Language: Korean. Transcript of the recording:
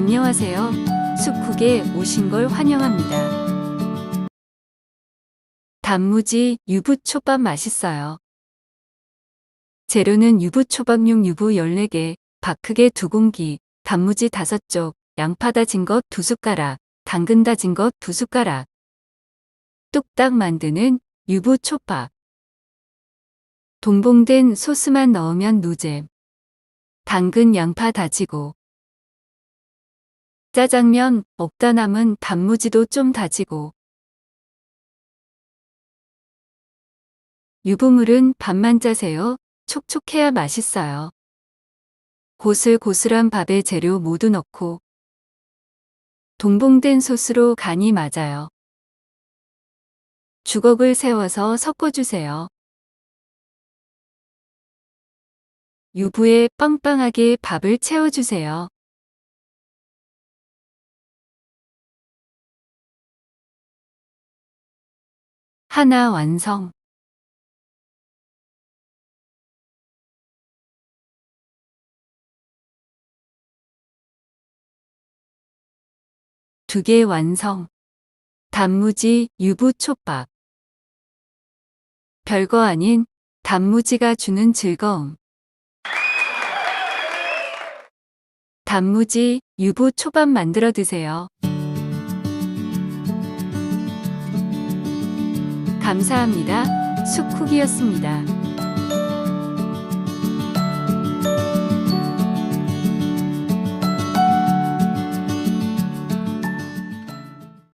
안녕하세요. 숲쿡에 오신 걸 환영합니다. 단무지 유부초밥 맛있어요. 재료는 유부초밥용 유부 14개, 박크게 2공기, 단무지 5쪽, 양파 다진 것 2숟가락, 당근 다진 것 2숟가락. 뚝딱 만드는 유부초밥. 동봉된 소스만 넣으면 노잼. 당근 양파 다지고. 짜장면 먹다 남은 단무지도 좀 다지고. 유부물은 반만 짜세요. 촉촉해야 맛있어요. 고슬고슬한 밥에 재료 모두 넣고 동봉된 소스로 간이 맞아요. 주걱을 세워서 섞어주세요. 유부에 빵빵하게 밥을 채워주세요. 하나 완성. 두 개 완성. 단무지 유부초밥. 별거 아닌 단무지가 주는 즐거움. 단무지 유부 초밥 만들어 드세요. 감사합니다. 숲쿡이었습니다.